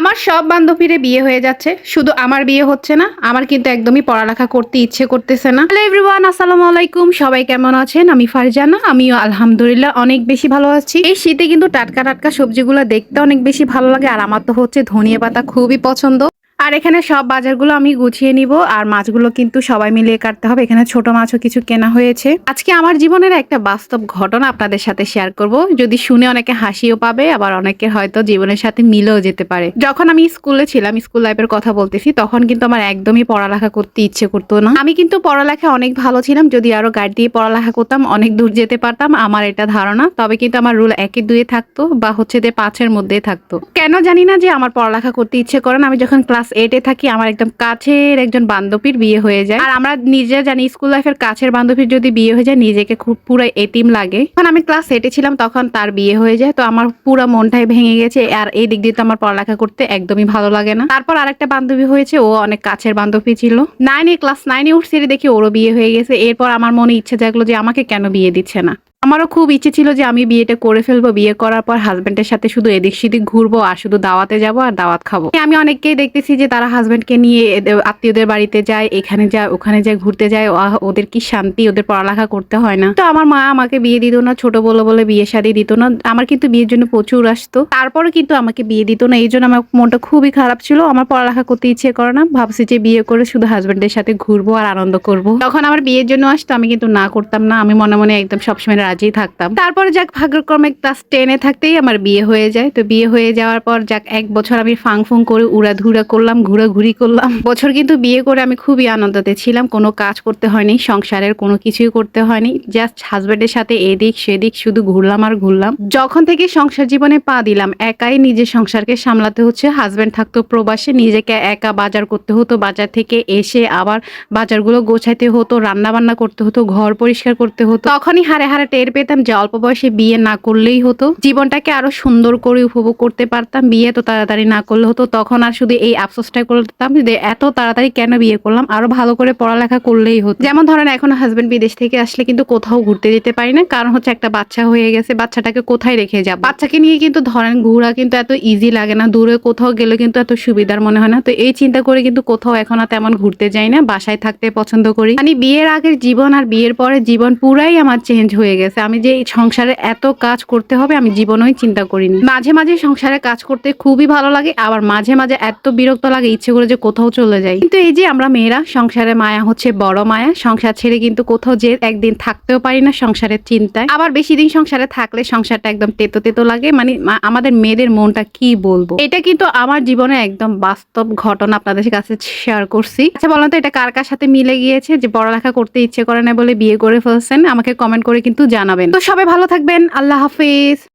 আমার সব বান্ধবীরে বিয়ে হয়ে যাচ্ছে। শুধু আমার বিয়ে হচ্ছে না, আমার কিন্তু একদমই পড়ালেখা করতে ইচ্ছে করতেছে না। হ্যালো এভরিওয়ান আসসালামু আলাইকুম। সবাই কেমন আছেন? আমি ফারজানা, আমিও আলহামদুলিল্লাহ অনেক বেশি ভালো আছি। এই শীতে কিন্তু টাটকা টাটকা সবজিগুলো দেখতে অনেক বেশি ভালো লাগে, আর আমার তো হচ্ছে ধনিয়া পাতা খুবই পছন্দ। আর এখানে সব বাজারগুলো আমি গুছিয়ে নিব, আর মাছগুলো কিন্তু সবাই মিলিয়ে কাটতে হবে। এখানে ছোট মাছও কিছু কেনা হয়েছে। আজকে আমার জীবনের একটা বাস্তব ঘটনা আপনাদের সাথে শেয়ার করব। যদি শুনে অনেকে হাসিও পাবে, আবার অনেকে হয়তো জীবনের সাথে মিলেও যেতে পারে। যখন আমি স্কুলে ছিলাম, স্কুল লাইফের কথা বলতেছি, তখন কিন্তু আমার একদমই পড়ালেখা করতে ইচ্ছে করতো না। আমি কিন্তু পড়ালেখায় অনেক ভালো ছিলাম, যদি আরও গাড়ি দিয়ে পড়ালেখা করতাম, অনেক দূর যেতে পারতাম, আমার এটা ধারণা। তবে কিন্তু আমার রুল একে দুয়ে থাকতো, বা হচ্ছে যে পাঁচের মধ্যে থাকতো। কেন জানি না যে আমার পড়ালেখা করতে ইচ্ছে করেন আমি যখন ক্লাস এইটে থাকি আমার একদম কাছের একজন বান্ধবীর বিয়ে হয়ে যায়। আর আমরা নিজে জানি স্কুল লাইফের কাছের বান্ধবীর যদি বিয়ে হয়ে যায়, নিজেকে খুব পুরো এতিম লাগে। যখন আমি ক্লাস এইটে ছিলাম, তখন তার বিয়ে হয়ে যায়। তো আমার পুরো মনটাই ভেঙে গেছে আর এই দিক দিয়ে তো আমার পড়ালেখা করতে একদমই ভালো লাগে না। তারপর আরেকটা বান্ধবী হয়েছে, ও অনেক কাছের বান্ধবী ছিল। নাইনে ক্লাস নাইনে উঠছে দেখি ওরও বিয়ে হয়ে গেছে। এরপর আমার মনে ইচ্ছে জাগলো যে আমাকে কেন বিয়ে দিচ্ছে না। আমারও খুব ইচ্ছে ছিল যে আমি বিয়েটা করে ফেলব, বিয়ে করার পর হাজবেন্ডের সাথে শুধু এদিক সেদিক ঘুরবো আর শুধু দাওয়াতে যাব আর দাওয়াত খাব। আমি অনেককেই দেখতেছি যে তারা হাজবেন্ডকে নিয়ে আত্মীয়দের বাড়িতে যায়, এখানে যায়, ওখানে যায়, ঘুরতে যায়। ওদের কি শান্তি? ওদের পড়ালেখা করতে হয় না। তো আমার মা আমাকে বিয়ে দিত না, ছোট বলে বলে বিয়ে শাদী দিত না। আমার কিন্তু বিয়ের জন্য প্রচুর আসতো। তারপরে কিন্তু আমাকে বিয়ে দিত না এই জন্য আমার মনটা খুবই খারাপ ছিল। আমার পড়ালেখা করতে ইচ্ছে করে না। ভাবছি যে বিয়ে করে শুধু হাজবেন্ডের সাথে ঘুরবো আর আনন্দ করব। তখন আমার বিয়ের জন্য আসতো, আমি কিন্তু না করতাম না। আমি মনে মনে একদম সবসময় রাজি থাকতাম। তারপরে যাক, ভাগ্যক্রমে ক্লাস টেনে থাকতেই আমার বিয়ে হয়ে যায়। তো বিয়ে হয়ে যাওয়ার পর যাক, এক বছর আমি ফাং ফুং করে উড়াধুরা করলাম, ঘুরাঘুরি করলাম। বছর কিন্তু বিয়ে করে আমি খুবই আনন্দতে ছিলাম। কোনো কাজ করতে হয়নি, সংসারের কোনো কিছুই করতে হয়নি। জাস্ট হাজব্যান্ডের সাথে এদিক সেদিক শুধু ঘুরলাম আর ঘুরলাম। যখন থেকে সংসার জীবনে পা দিলাম, একাই নিজের সংসারকে সামলাতে হচ্ছে। হাজব্যান্ড থাকতো প্রবাসে, নিজেকে একা বাজার করতে হতো। বাজার থেকে এসে আবার বাজারগুলো গোছাইতে হতো রান্না বান্না করতে হতো, ঘর পরিষ্কার করতে হতো। তখনই হারে হারে টের পেতাম যে অল্প বয়সে বিয়ে না করলেই হতো। জীবনটাকে আরও সুন্দর করে উপভোগ করতে পারতাম, বিয়ে তো তাড়াতাড়ি না করলে হতো। তখন আর শুধু এই আফসোসটা করতাম যে এত তাড়াতাড়ি কেন বিয়ে করলাম? আরও ভালো করে পড়ালেখা করলেই হতো। যেমন ধরেন এখন হাজবেন্ড বিদেশ থেকে আসলে কিন্তু কোথাও ঘুরতে যেতে পারি না। কারণ হচ্ছে একটা বাচ্চা হয়ে গেছে, বাচ্চাটাকে কোথায় রেখে যাব? বাচ্চাকে নিয়ে কিন্তু ধরেন ঘোরা কিন্তু এত ইজি লাগে না। দূরে কোথাও গেলে কিন্তু এত সুবিধার মনে হয় না। তো এই চিন্তা করে কিন্তু কোথাও এখন আর তেমন ঘুরতে যাই না। বাসায় থাকতে পছন্দ করি। মানে বিয়ের আগের জীবন আর বিয়ের পরে জীবন পুরাই আমার চেঞ্জ হয়ে গেছে। আমি যে এই সংসারে এত কাজ করতে হবে, আমি জীবনেই চিন্তা করিনি। মাঝে মাঝে সংসারে কাজ করতে খুবই ভালো লাগে, আবার মাঝে মাঝে এত বিরক্ত লাগে, ইচ্ছে করে যে কোথাও চলে যাই। কিন্তু এই যে আমরা মেয়েরা, সংসারে মায়া হচ্ছে বড় মায়া, সংসার ছেড়ে কিন্তু কোথাও যে একদিন থাকতেও পারি না সংসারের চিন্তায়। আবার বেশি দিন সংসারে থাকলে সংসারটা একদম তেতো তেতো লাগে মানে আমাদের মেয়েদের মনটা কি বলব? এটা কিন্তু আমার জীবনে একদম বাস্তব ঘটনা আপনাদের কাছে শেয়ার করছি। আচ্ছা বলেন তো, এটা কার কার সাথে মিলে গিয়েছে? যে পড়ালেখা করতে ইচ্ছে করে না বলে বিয়ে করে ফেলছেন? আমাকে কমেন্ট করে কিন্তু জানাবেন। তো সবাই ভালো থাকবেন। আল্লাহ হাফিজ।